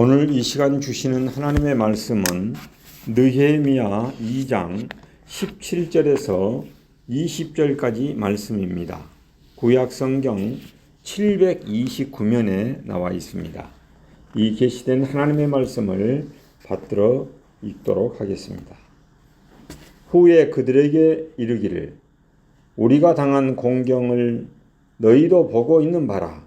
오늘 이 시간 주시는 하나님의 말씀은 느헤미야 2장 17절에서 20절까지 말씀입니다. 구약 성경 729면에 나와 있습니다. 이 계시된 하나님의 말씀을 받들어 읽도록 하겠습니다. 후에 그들에게 이르기를 우리가 당한 공경을 너희도 보고 있는 바라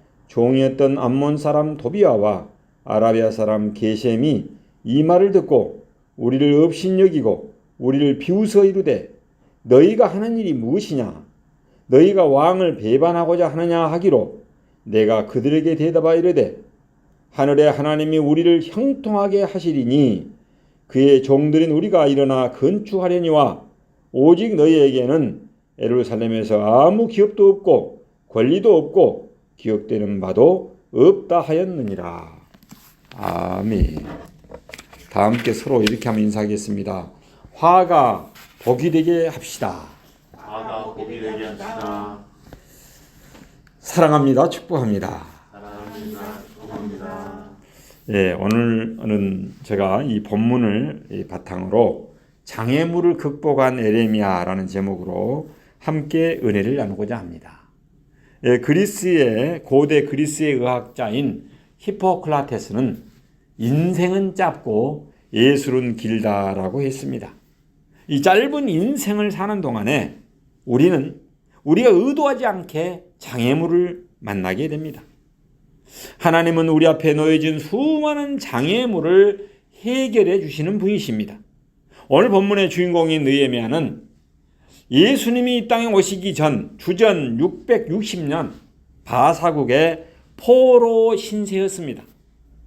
종이었던 암몬 사람 도비아와 아라비아 사람 게셈이 이 말을 듣고 우리를 업신여기고 우리를 비웃어 이르되 너희가 하는 일이 무엇이냐? 너희가 왕을 배반하고자 하느냐 하기로 내가 그들에게 대답하 이르되 하늘의 하나님이 우리를 형통하게 하시리니 그의 종들인 우리가 일어나 건축하려니와 오직 너희에게는 에루살렘에서 아무 기업도 없고 권리도 없고 기억되는 바도 없다 하였느니라. 아멘. 다 함께 서로 이렇게 하면 인사하겠습니다. 화가 복이 되게 합시다. 화가 복이 되게 합시다. 사랑합니다. 축복합니다. 사랑합니다. 축복합니다. 예, 오늘은 제가 이 본문을 이 바탕으로 장애물을 극복한 에레미야라는 제목으로 함께 은혜를 나누고자 합니다. 예, 그리스의 고대 그리스의 의학자인 히포크라테스는 인생은 짧고 예술은 길다라고 했습니다. 이 짧은 인생을 사는 동안에 우리는 우리가 의도하지 않게 장애물을 만나게 됩니다. 하나님은 우리 앞에 놓여진 수많은 장애물을 해결해 주시는 분이십니다. 오늘 본문의 주인공인 느헤미야는 예수님이 이 땅에 오시기 전 주전 660년 바사국의 포로 신세였습니다.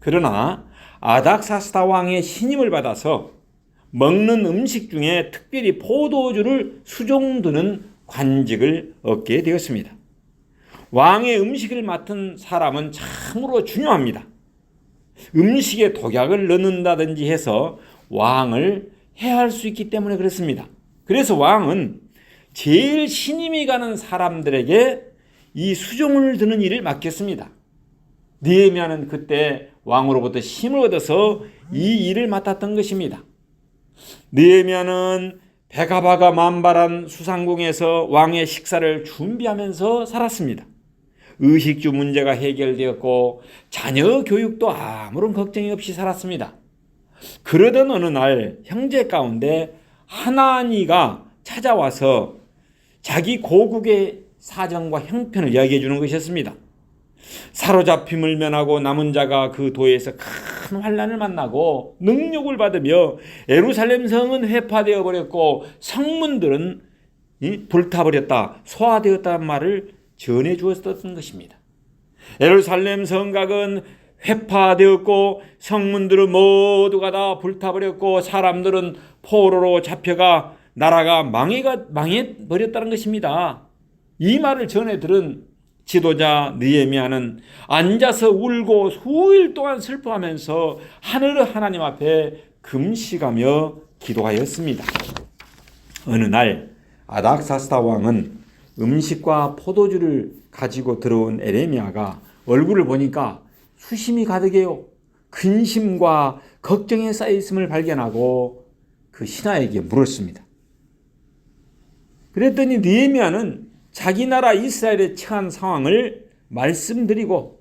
그러나 아닥사스다 왕의 신임을 받아서 먹는 음식 중에 특별히 포도주를 수종드는 관직을 얻게 되었습니다. 왕의 음식을 맡은 사람은 참으로 중요합니다. 음식에 독약을 넣는다든지 해서 왕을 해할 수 있기 때문에 그렇습니다. 그래서 왕은 제일 신임이 가는 사람들에게 이 수종을 드는 일을 맡겼습니다. 느헤미야는 그때 왕으로부터 힘을 얻어서 이 일을 맡았던 것입니다. 느헤미야는 백아바가 만발한 수상궁에서 왕의 식사를 준비하면서 살았습니다. 의식주 문제가 해결되었고 자녀 교육도 아무런 걱정이 없이 살았습니다. 그러던 어느 날 형제 가운데 하나니가 찾아와서 자기 고국의 사정과 형편을 이야기해 주는 것이었습니다. 사로잡힘을 면하고 남은 자가 그 도에서 큰 환란을 만나고 능력을 받으며 에루살렘 성은 회파되어 버렸고 성문들은 불타버렸다 소화되었다는 말을 전해 주었던 것입니다. 에루살렘 성곽은 회파되었고 성문들은 모두가 다 불타버렸고 사람들은 포로로 잡혀가 나라가 망해가 망해 버렸다는 것입니다. 이 말을 전해 들은 지도자 느헤미야는 앉아서 울고 수일 동안 슬퍼하면서 하늘의 하나님 앞에 금식하며 기도하였습니다. 어느 날 아닥사스다 왕은 음식과 포도주를 가지고 들어온 에레미야가 얼굴을 보니까 수심이 가득해요. 근심과 걱정에 쌓여 있음을 발견하고 그 신하에게 물었습니다. 그랬더니 느헤미야는 자기 나라 이스라엘에 처한 상황을 말씀드리고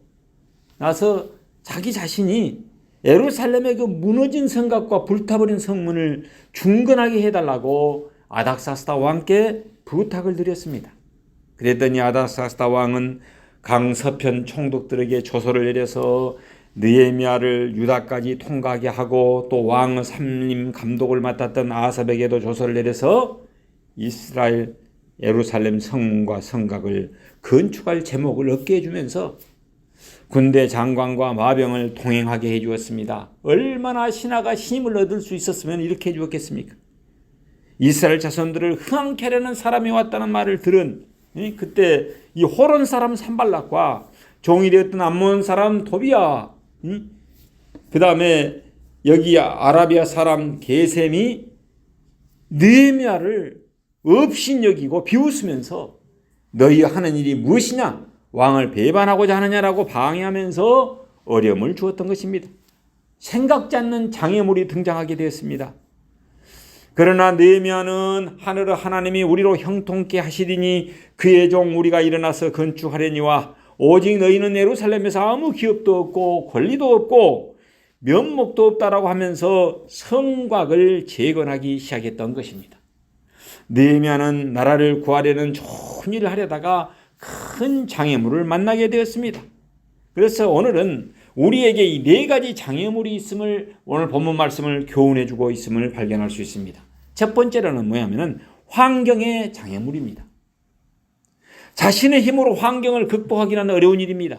나서 자기 자신이 예루살렘의 그 무너진 성곽과 불타버린 성문을 중건하게 해달라고 아닥사스다 왕께 부탁을 드렸습니다. 그랬더니 아닥사스다 왕은 강서편 총독들에게 조서를 내려서 느헤미야를 유다까지 통과하게 하고 또 왕의 삼림 감독을 맡았던 아삽에게도 조서를 내려서 이스라엘 예루살렘 성문과 성곽을 건축할 제목을 얻게 해주면서 군대 장관과 마병을 동행하게 해주었습니다. 얼마나 신하가 힘을 얻을 수 있었으면 이렇게 해주었겠습니까? 이스라엘 자손들을 흥황케 하려는 사람이 왔다는 말을 들은 이 그때 이 호론 사람 산발락과 종이 되었던 암몬 사람 도비야 그 다음에 여기 아라비아 사람 게셈이 느헤미야를 업신여기고 비웃으면서 너희 하는 일이 무엇이냐 왕을 배반하고자 하느냐라고 방해하면서 어려움을 주었던 것입니다. 생각지 않는 장애물이 등장하게 되었습니다. 그러나 느헤미야는 하늘의 하나님이 우리로 형통케 하시리니 그의 종 우리가 일어나서 건축하려니와 오직 너희는 예루살렘에서 아무 기업도 없고 권리도 없고 면목도 없다라고 하면서 성곽을 재건하기 시작했던 것입니다. 느헤미야는 나라를 구하려는 좋은 일을 하려다가 큰 장애물을 만나게 되었습니다. 그래서 오늘은 우리에게 이 네 가지 장애물이 있음을 오늘 본문 말씀을 교훈해 주고 있음을 발견할 수 있습니다. 첫 번째로는 뭐냐면은 환경의 장애물입니다. 자신의 힘으로 환경을 극복하기는 어려운 일입니다.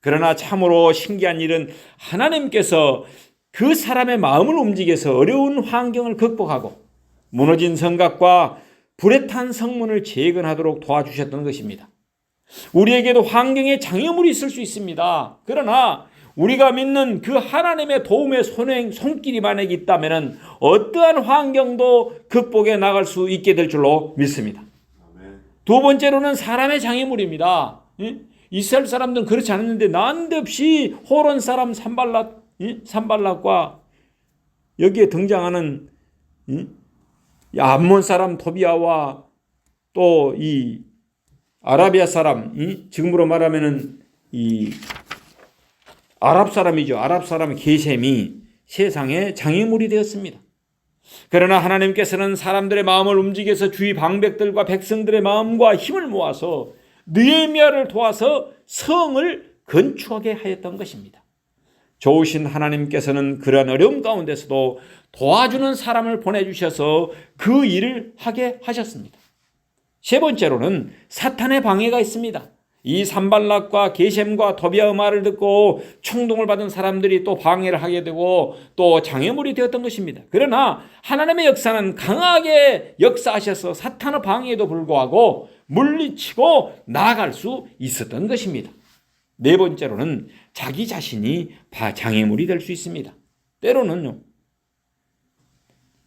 그러나 참으로 신기한 일은 하나님께서 그 사람의 마음을 움직여서 어려운 환경을 극복하고 무너진 성곽과 불에 탄 성문을 재건하도록 도와주셨던 것입니다. 우리에게도 환경에 장애물이 있을 수 있습니다. 그러나 우리가 믿는 그 하나님의 도움의 손행, 손길이 만약에 있다면 어떠한 환경도 극복해 나갈 수 있게 될 줄로 믿습니다. 두 번째로는 사람의 장애물입니다. 예? 이스라엘 사람들은 그렇지 않았는데 난데없이 호론 사람 산발랏, 예? 산발랏과 여기에 등장하는 암몬 사람 토비아와 또 이 아라비아 사람, 이 지금으로 말하면은 이 아랍 사람이죠. 아랍 사람 게셈이 세상의 장애물이 되었습니다. 그러나 하나님께서는 사람들의 마음을 움직여서 주위 방백들과 백성들의 마음과 힘을 모아서 느헤미야를 도와서 성을 건축하게 하였던 것입니다. 좋으신 하나님께서는 그러한 어려움 가운데서도 도와주는 사람을 보내주셔서 그 일을 하게 하셨습니다. 세 번째로는 사탄의 방해가 있습니다. 이 산발락과 게셈과 더비아의 말을 듣고 충동을 받은 사람들이 또 방해를 하게 되고 또 장애물이 되었던 것입니다. 그러나 하나님의 역사는 강하게 역사하셔서 사탄의 방해에도 불구하고 물리치고 나아갈 수 있었던 것입니다. 네 번째로는 자기 자신이 장애물이 될 수 있습니다. 때로는요,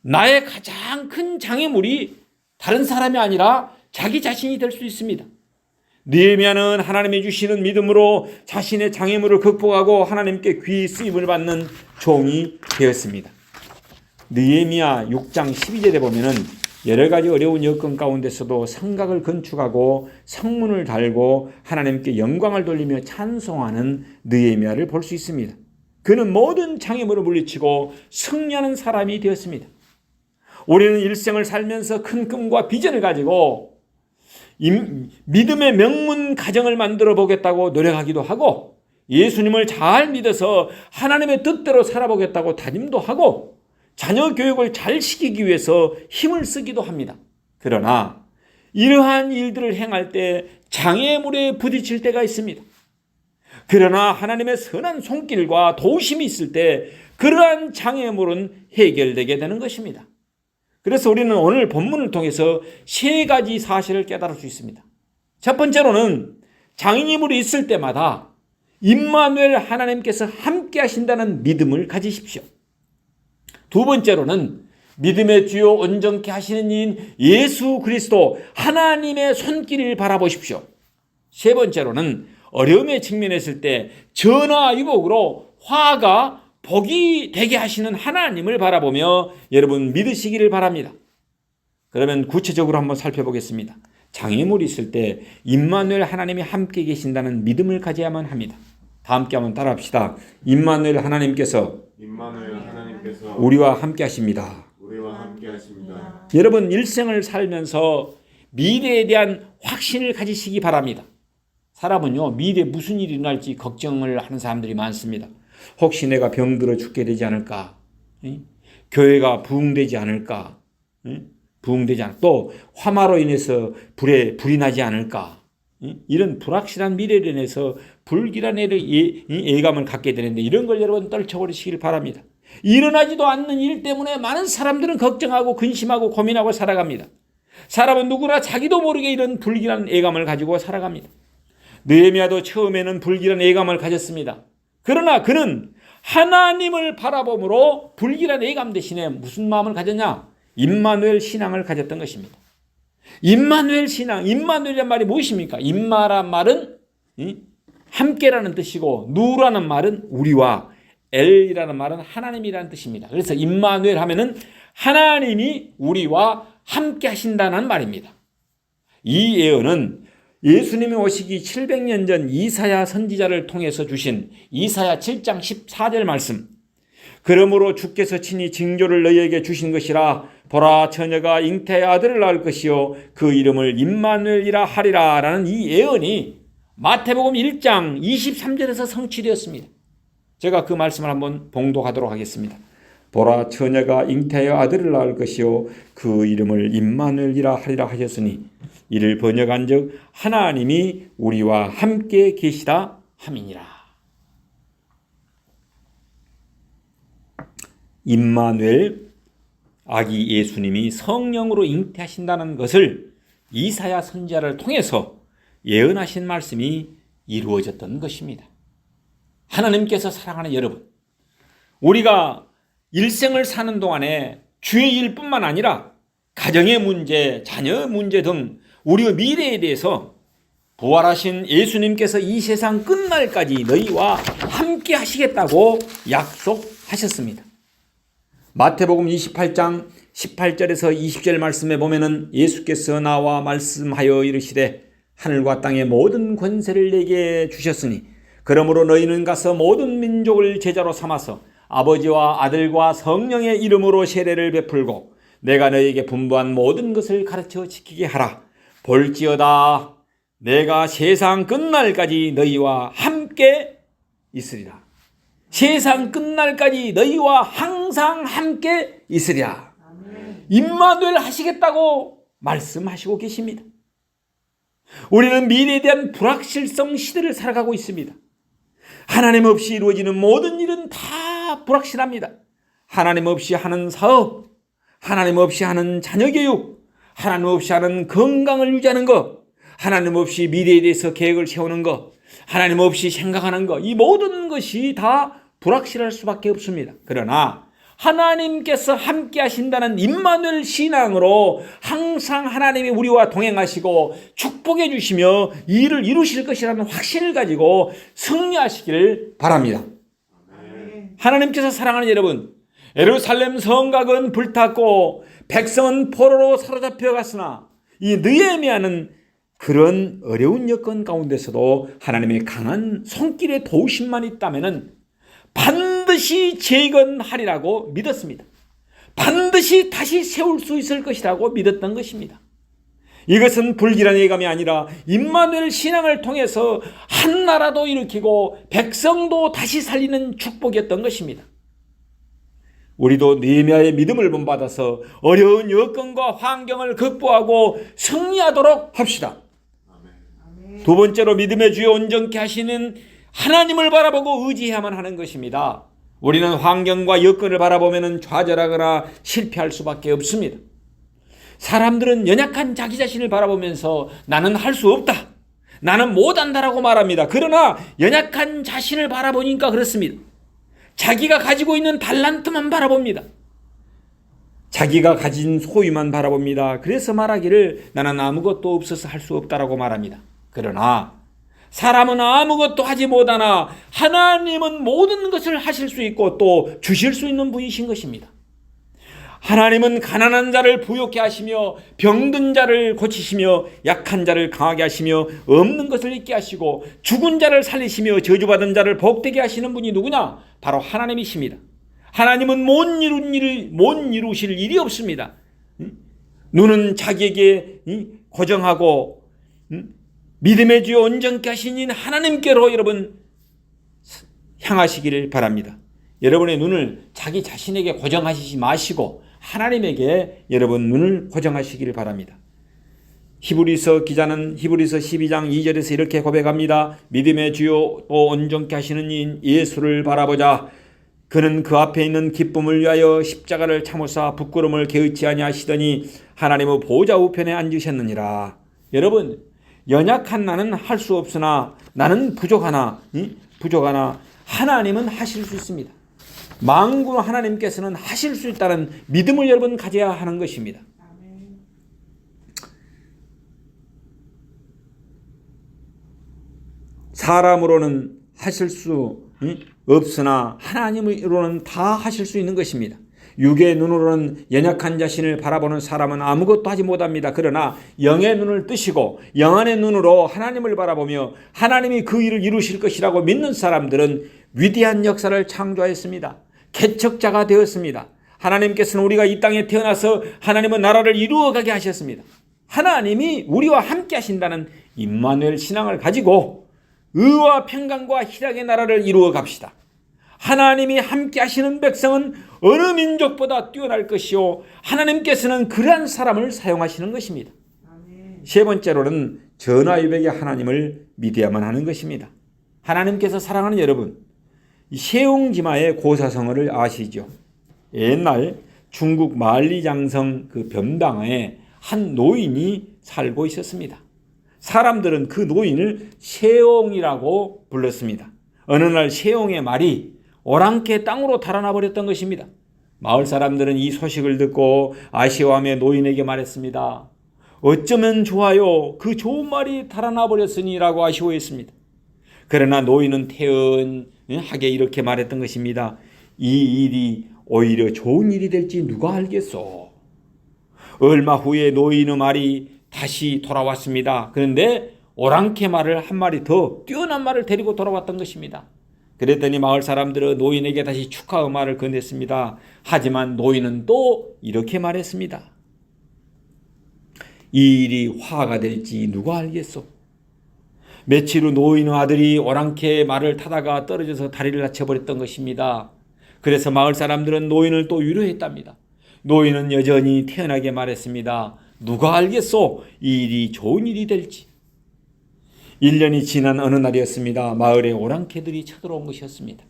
나의 가장 큰 장애물이 다른 사람이 아니라 자기 자신이 될 수 있습니다. 느헤미야는 하나님이 주시는 믿음으로 자신의 장애물을 극복하고 하나님께 귀 쓰임을 받는 종이 되었습니다. 느헤미야 6장 12절에 보면은 여러 가지 어려운 여건 가운데서도 성곽을 건축하고 성문을 달고 하나님께 영광을 돌리며 찬송하는 느헤미야를 볼 수 있습니다. 그는 모든 장애물을 물리치고 승리하는 사람이 되었습니다. 우리는 일생을 살면서 큰 꿈과 비전을 가지고 믿음의 명문 가정을 만들어 보겠다고 노력하기도 하고 예수님을 잘 믿어서 하나님의 뜻대로 살아보겠다고 다짐도 하고 자녀 교육을 잘 시키기 위해서 힘을 쓰기도 합니다. 그러나 이러한 일들을 행할 때 장애물에 부딪힐 때가 있습니다. 그러나 하나님의 선한 손길과 도우심이 있을 때 그러한 장애물은 해결되게 되는 것입니다. 그래서 우리는 오늘 본문을 통해서 세 가지 사실을 깨달을 수 있습니다. 첫 번째로는 장애물이 있을 때마다 임마누엘 하나님께서 함께 하신다는 믿음을 가지십시오. 두 번째로는 믿음의 주요 온전케 하시는 이인 예수 그리스도 하나님의 손길을 바라보십시오. 세 번째로는 어려움에 직면했을 때 전화위복으로 화가 복이 되게 하시는 하나님을 바라보며 여러분 믿으시기를 바랍니다. 그러면 구체적으로 한번 살펴보겠습니다. 장애물이 있을 때 임마누엘 하나님이 함께 계신다는 믿음을 가져야만 합니다. 다 함께 한번 따라합시다. 임마누엘 하나님께서 임마누엘 하나님께서 우리와 함께 하십니다. 우리와 함께 하십니다. 여러분 일생을 살면서 미래에 대한 확신을 가지시기 바랍니다. 사람은요 미래 무슨 일이 일어날지 걱정을 하는 사람들이 많습니다. 혹시 내가 병들어 죽게 되지 않을까? 응? 교회가 부흥되지 않을까? 응? 부흥되지 않을 또 화마로 인해서 불에 불이 나지 않을까? 응? 이런 불확실한 미래를 인해서 불길한 애를 예, 이 애감을 갖게 되는데 이런 걸 여러분 떨쳐버리시길 바랍니다. 일어나지도 않는 일 때문에 많은 사람들은 걱정하고 근심하고 고민하고 살아갑니다. 사람은 누구나 자기도 모르게 이런 불길한 애감을 가지고 살아갑니다. 느헤미야도 처음에는 불길한 애감을 가졌습니다. 그러나 그는 하나님을 바라봄으로 불길한 애감 대신에 무슨 마음을 가졌냐? 임마누엘 신앙을 가졌던 것입니다. 임마누엘 신앙, 임마누엘이란 말이 무엇입니까? 임마란 말은 이, 함께라는 뜻이고 누라는 말은 우리와 엘이라는 말은 하나님이라는 뜻입니다. 그래서 임마누엘 하면은 하나님이 우리와 함께 하신다는 말입니다. 이 예언은 예수님이 오시기 700년 전 이사야 선지자를 통해서 주신 이사야 7장 14절 말씀. 그러므로 주께서 친히 징조를 너희에게 주신 것이라 보라 처녀가 잉태의 아들을 낳을 것이요 그 이름을 임마누엘이라 하리라라는 이 예언이 마태복음 1장 23절에서 성취되었습니다. 제가 그 말씀을 한번 봉독하도록 하겠습니다. 보라 처녀가 잉태의 아들을 낳을 것이요 그 이름을 임마누엘이라 하리라 하셨으니 이를 번역한즉 하나님이 우리와 함께 계시다 함이니라. 임마누엘 아기 예수님이 성령으로 잉태하신다는 것을 이사야 선지자를 통해서 예언하신 말씀이 이루어졌던 것입니다. 하나님께서 사랑하는 여러분, 우리가 일생을 사는 동안에 주의 일뿐만 아니라 가정의 문제, 자녀 문제 등 우리의 미래에 대해서 부활하신 예수님께서 이 세상 끝날까지 너희와 함께 하시겠다고 약속하셨습니다. 마태복음 28장 18절에서 20절 말씀에 보면은 예수께서 나와 말씀하여 이르시되 하늘과 땅의 모든 권세를 내게 주셨으니 그러므로 너희는 가서 모든 민족을 제자로 삼아서 아버지와 아들과 성령의 이름으로 세례를 베풀고 내가 너희에게 분부한 모든 것을 가르쳐 지키게 하라. 볼지어다 내가 세상 끝날까지 너희와 함께 있으리라. 세상 끝날까지 너희와 항상 함께 있으리라. 임마누엘 하시겠다고 말씀하시고 계십니다. 우리는 미래에 대한 불확실성 시대를 살아가고 있습니다. 하나님 없이 이루어지는 모든 일은 다 불확실합니다. 하나님 없이 하는 사업, 하나님 없이 하는 자녀 교육, 하나님 없이 하는 건강을 유지하는 것, 하나님 없이 미래에 대해서 계획을 세우는 것, 하나님 없이 생각하는 것, 이 모든 것이 다 불확실할 수밖에 없습니다. 그러나 하나님께서 함께 하신다는 임마누엘 신앙으로 항상 하나님이 우리와 동행하시고 축복해 주시며 일을 이루실 것이라는 확신을 가지고 승리하시기를 바랍니다. 하나님께서 사랑하는 여러분, 예루살렘 성곽은 불탔고 백성은 포로로 사로잡혀 갔으나 이 느헤미야는 그런 어려운 여건 가운데서도 하나님의 강한 손길의 도우심만 있다면은 반 드시 재건하리라고 믿었습니다. 반드시 다시 세울 수 있을 것이라고 믿었던 것입니다. 이것은 불길한 예감이 아니라 임마누엘 신앙을 통해서 한 나라도 일으키고 백성도 다시 살리는 축복이었던 것입니다. 우리도 느헤미야의 믿음을 본받아서 어려운 여건과 환경을 극복하고 승리하도록 합시다. 두 번째로 믿음의 주에 온전케 하시는 하나님을 바라보고 의지해야만 하는 것입니다. 우리는 환경과 여건을 바라보면 좌절하거나 실패할 수밖에 없습니다. 사람들은 연약한 자기 자신을 바라보면서 나는 할 수 없다. 나는 못한다라고 말합니다. 그러나 연약한 자신을 바라보니까 그렇습니다. 자기가 가지고 있는 달란트만 바라봅니다. 자기가 가진 소유만 바라봅니다. 그래서 말하기를 나는 아무것도 없어서 할 수 없다라고 말합니다. 그러나 사람은 아무것도 하지 못하나 하나님은 모든 것을 하실 수 있고 또 주실 수 있는 분이신 것입니다. 하나님은 가난한 자를 부욕케 하시며 병든 자를 고치시며 약한 자를 강하게 하시며 없는 것을 있게 하시고 죽은 자를 살리시며 저주받은 자를 복되게 하시는 분이 누구냐? 바로 하나님이십니다. 하나님은 못 이룬 일을 못 이루실 일이 없습니다. 눈은 자기에게 고정하고 믿음의 주 온전케 하신 인 하나님께로 여러분 향하시기를 바랍니다. 여러분의 눈을 자기 자신에게 고정하시지 마시고 하나님에게 여러분 눈을 고정하시기를 바랍니다. 히브리서 기자는 히브리서 12장 2절에서 이렇게 고백합니다. 믿음의 주요 또 온전케 하시는 이인 예수를 바라보자. 그는 그 앞에 있는 기쁨을 위하여 십자가를 참으사 부끄러움을 개의치 아니하시더니 하나님의 보좌 우편에 앉으셨느니라. 여러분 연약한 나는 할 수 없으나 나는 부족하나 이? 부족하나 하나님은 하실 수 있습니다. 망구 하나님께서는 하실 수 있다는 믿음을 여러분 가져야 하는 것입니다. 사람으로는 하실 수 응? 없으나 하나님으로는 다 하실 수 있는 것입니다. 육의 눈으로는 연약한 자신을 바라보는 사람은 아무것도 하지 못합니다. 그러나 영의 눈을 뜨시고 영안의 눈으로 하나님을 바라보며 하나님이 그 일을 이루실 것이라고 믿는 사람들은 위대한 역사를 창조했습니다. 개척자가 되었습니다. 하나님께서는 우리가 이 땅에 태어나서 하나님의 나라를 이루어가게 하셨습니다. 하나님이 우리와 함께 하신다는 임마누엘 신앙을 가지고 의와 평강과 희락의 나라를 이루어 갑시다. 하나님이 함께 하시는 백성은 어느 민족보다 뛰어날 것이요 하나님께서는 그러한 사람을 사용하시는 것입니다. 세 번째로는 전화위백의 하나님을 믿어야만 하는 것입니다. 하나님께서 사랑하는 여러분, 이 세옹지마의 고사성어를 아시죠? 옛날 중국 만리장성 그 변당에 한 노인이 살고 있었습니다. 사람들은 그 노인을 세옹이라고 불렀습니다. 어느 날 세옹의 말이 오랑캐 땅으로 달아나 버렸던 것입니다. 마을 사람들은 이 소식을 듣고 아쉬워하며 노인에게 말했습니다. 어쩌면 좋아요. 그 좋은 말이 달아나 버렸으니라고 아쉬워했습니다. 그러나 노인은 태연하게 이렇게 말했던 것입니다. 이 일이 오히려 좋은 일이 될지 누가 알겠소. 얼마 후에 노인의 말이 다시 돌아왔습니다. 그런데 오랑캐 말을 한 마리 더 뛰어난 말을 데리고 돌아왔던 것입니다. 그랬더니 마을 사람들은 노인에게 다시 축하의 말을 건넸습니다. 하지만 노인은 또 이렇게 말했습니다. 이 일이 화가 될지 누가 알겠소? 며칠 후 노인의 아들이 오랑캐 말을 타다가 떨어져서 다리를 다쳐버렸던 것입니다. 그래서 마을 사람들은 노인을 또 위로했답니다. 노인은 여전히 태연하게 말했습니다. 누가 알겠소? 이 일이 좋은 일이 될지. 1년이 지난 어느 날이었습니다. 마을에 오랑캐들이 쳐들어온 것이었습니다.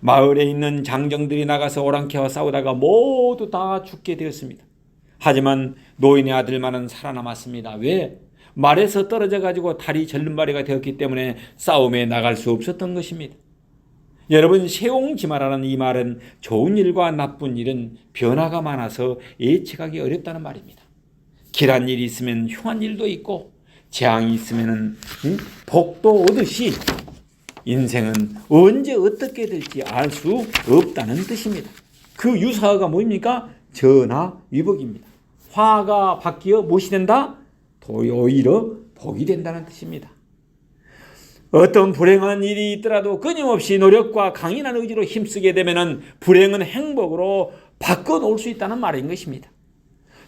마을에 있는 장정들이 나가서 오랑캐와 싸우다가 모두 다 죽게 되었습니다. 하지만 노인의 아들만은 살아남았습니다. 왜? 말에서 떨어져 가지고 다리 절름발이가 되었기 때문에 싸움에 나갈 수 없었던 것입니다. 여러분 세옹지마라는 이 말은 좋은 일과 나쁜 일은 변화가 많아서 예측하기 어렵다는 말입니다. 길한 일이 있으면 흉한 일도 있고 재앙이 있으면은 음, 복도 오듯이 인생은 언제 어떻게 될지 알 수 없다는 뜻입니다. 그 유사어가 뭡니까? 전화 위복입니다. 화가 바뀌어 무엇이 된다? 오히려 복이 된다는 뜻입니다. 어떤 불행한 일이 있더라도 끊임없이 노력과 강인한 의지로 힘쓰게 되면은 불행은 행복으로 바꿔 놓을 수 있다는 말인 것입니다.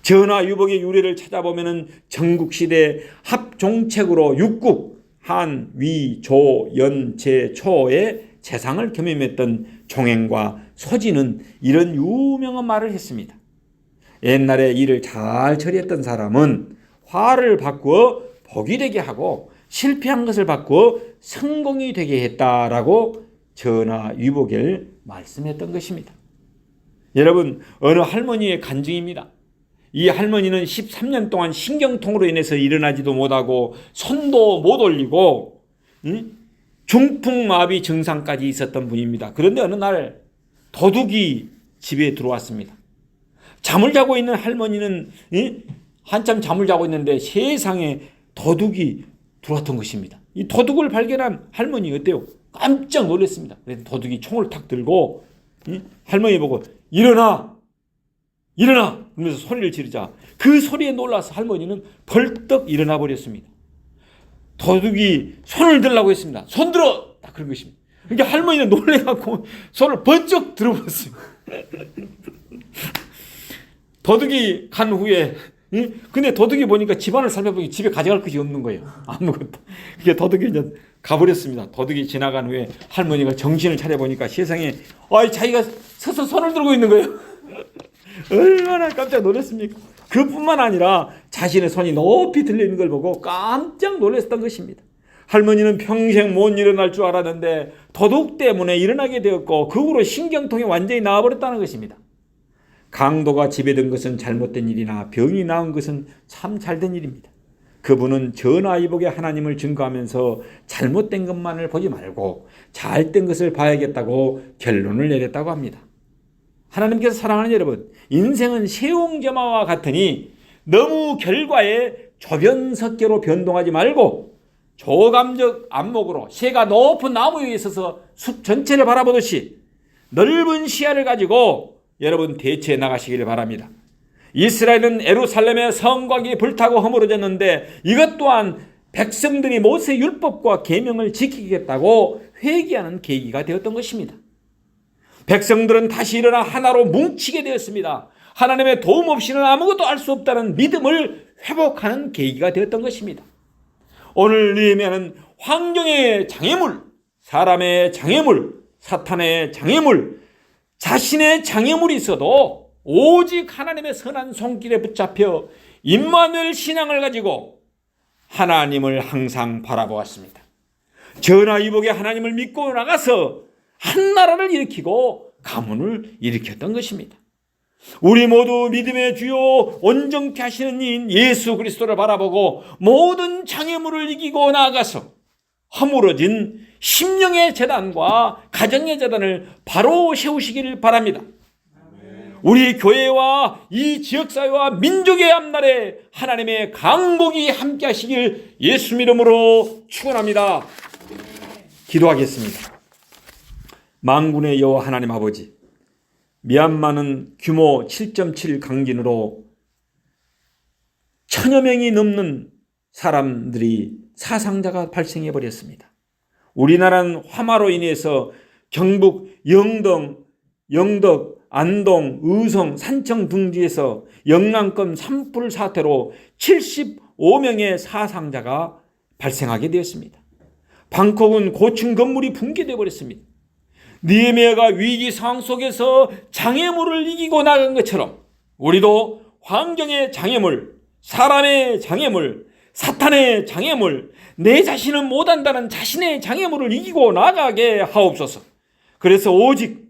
전화 유복의 유래를 찾아보면은 전국 시대 합종책으로 육국 한, 위, 조, 연, 제, 초의 재상을 겸임했던 종행과 소지는 이런 유명한 말을 했습니다. 옛날에 일을 잘 처리했던 사람은 화를 바꾸어 복이 되게 하고 실패한 것을 바꾸어 성공이 되게 했다라고 전하 유복을 말씀했던 것입니다. 여러분 어느 할머니의 간증입니다. 이 할머니는 13년 동안 신경통으로 인해서 일어나지도 못하고 손도 못 올리고 응? 중풍마비 증상까지 있었던 분입니다. 그런데 어느 날 도둑이 집에 들어왔습니다. 잠을 자고 있는 할머니는 응? 한참 잠을 자고 있는데 세상에 도둑이 들어왔던 것입니다. 이 도둑을 발견한 할머니 어때요? 깜짝 놀랐습니다. 도둑이 총을 탁 들고 응? 할머니 보고 일어나 일어나! 그러면서 소리를 지르자 그 소리에 놀라서 할머니는 벌떡 일어나 버렸습니다. 도둑이 손을 들라고 했습니다. 손 들어! 딱 그런 것입니다. 그러니까 할머니는 놀래갖고 손을 번쩍 들어버렸어요. 도둑이 간 후에 응? 근데 도둑이 보니까 집안을 살펴보니 집에 가져갈 것이 없는 거예요. 아무것도. 그게 도둑이 이제 가버렸습니다. 도둑이 지나간 후에 할머니가 정신을 차려보니까 세상에 아이 자기가 서서 손을 들고 있는 거예요. 얼마나 깜짝 놀랐습니까? 그뿐만 아니라 자신의 손이 높이 들리는 걸 보고 깜짝 놀랐던 것입니다. 할머니는 평생 못 일어날 줄 알았는데 도둑 때문에 일어나게 되었고 그 후로 신경통이 완전히 나와버렸다는 것입니다. 강도가 든 것은 잘못된 일이나 병이 나은 것은 참 잘된 일입니다. 그분은 전아이복의 하나님을 증거하면서 잘못된 것만을 보지 말고 잘된 것을 봐야겠다고 결론을 내렸다고 합니다. 하나님께서 사랑하는 여러분, 인생은 세옹점화와 같으니 너무 결과에 조변석계로 변동하지 말고 조감적 안목으로 새가 높은 나무 위에 있어서 숲 전체를 바라보듯이 넓은 시야를 가지고 여러분 대처해 나가시기를 바랍니다. 이스라엘은 에루살렘의 성곽이 불타고 허물어졌는데 이것 또한 백성들이 모세 율법과 계명을 지키겠다고 회개하는 계기가 되었던 것입니다. 백성들은 다시 일어나 하나로 뭉치게 되었습니다. 하나님의 도움 없이는 아무것도 할 수 없다는 믿음을 회복하는 계기가 되었던 것입니다. 오늘 느헤미야는 환경의 장애물, 사람의 장애물, 사탄의 장애물, 자신의 장애물이 있어도 오직 하나님의 선한 손길에 붙잡혀 임마누엘 신앙을 가지고 하나님을 항상 바라보았습니다. 전하 이복의 하나님을 믿고 나가서 한 나라를 일으키고 가문을 일으켰던 것입니다. 우리 모두 믿음의 주요 온전케 하시는 이인 예수 그리스도를 바라보고 모든 장애물을 이기고 나아가서 허물어진 심령의 재단과 가정의 재단을 바로 세우시기를 바랍니다. 우리 교회와 이 지역사회와 민족의 앞날에 하나님의 강복이 함께 하시길 예수 이름으로 축원합니다. 기도하겠습니다. 망군의 여호와 하나님 아버지 미얀마는 규모 7.7 강진으로 천여 명이 넘는 사람들이 사상자가 발생해 버렸습니다. 우리나라는 화마로 인해서 경북 영동, 영덕, 안동, 의성, 산청 등지에서 영남권 산불 사태로 75명의 사상자가 발생하게 되었습니다. 방콕은 고층 건물이 붕괴되어 버렸습니다. 니에미아가 위기 상황 속에서 장애물을 이기고 나간 것처럼 우리도 환경의 장애물, 사람의 장애물, 사탄의 장애물, 내 자신은 못한다는 자신의 장애물을 이기고 나가게 하옵소서. 그래서 오직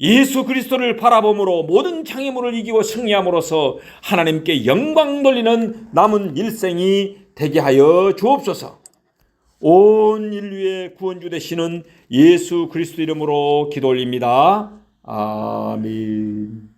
예수 그리스도를 바라봄으로 모든 장애물을 이기고 승리함으로써 하나님께 영광 돌리는 남은 일생이 되게 하여 주옵소서. 온 인류의 구원주 되시는 예수 그리스도 이름으로 기도 올립니다. 아멘.